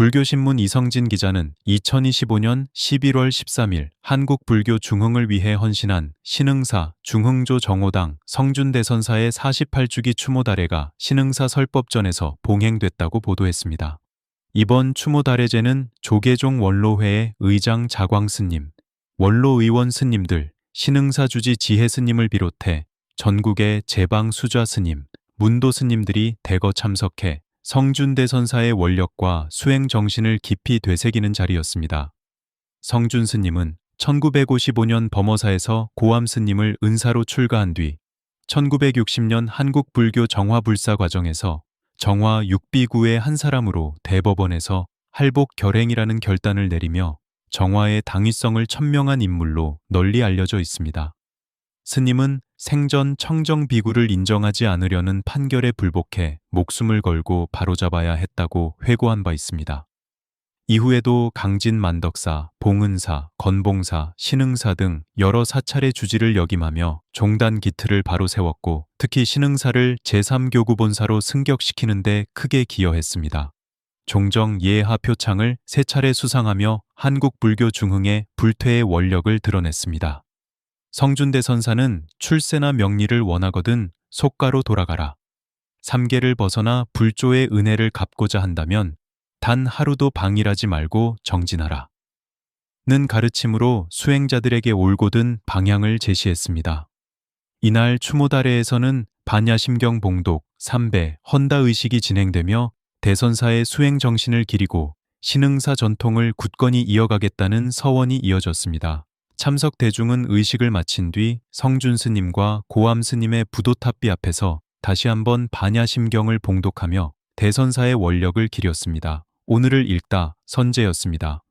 불교신문 이성진 기자는 2025년 11월 13일 한국 불교 중흥을 위해 헌신한 신흥사 중흥조 정호당 성준대선사의 48주기 추모다례가 신흥사 설법전에서 봉행됐다고 보도했습니다. 이번 추모다례제는 조계종 원로회의 의장 자광 스님, 원로의원 스님들, 신흥사 주지 지혜 스님을 비롯해 전국의 제방 수좌 스님, 문도 스님들이 대거 참석해 성준대 선사의 원력과 수행 정신을 깊이 되새기는 자리였습니다. 성준 스님은 1955년 범어사에서 고암 스님을 은사로 출가한 뒤 1960년 한국 불교 정화 불사 과정에서 정화 육비구의 한 사람으로 대법원에서 할복 결행이라는 결단을 내리며 정화의 당위성을 천명한 인물로 널리 알려져 있습니다. 스님은 생전 청정 비구를 인정하지 않으려는 판결에 불복해 목숨을 걸고 바로잡아야 했다고 회고한 바 있습니다. 이후에도 강진 만덕사, 봉은사, 건봉사, 신흥사 등 여러 사찰의 주지를 역임하며 종단 기틀을 바로 세웠고 특히 신흥사를 제3교구본사로 승격시키는 데 크게 기여했습니다. 종정 예하 표창을 세 차례 수상하며 한국 불교 중흥의 불퇴의 원력을 드러냈습니다. 성준대 선사는 출세나 명리를 원하거든 속가로 돌아가라. 삼계를 벗어나 불조의 은혜를 갚고자 한다면 단 하루도 방일하지 말고 정진하라. 는 가르침으로 수행자들에게 올곧은 방향을 제시했습니다. 이날 추모다례에서는 반야심경 봉독, 삼배, 헌다의식이 진행되며 대선사의 수행 정신을 기리고 신흥사 전통을 굳건히 이어가겠다는 서원이 이어졌습니다. 참석 대중은 의식을 마친 뒤 성준 스님과 고암 스님의 부도탑비 앞에서 다시 한번 반야심경을 봉독하며 대선사의 원력을 기렸습니다. 오늘을 읽다 선제였습니다.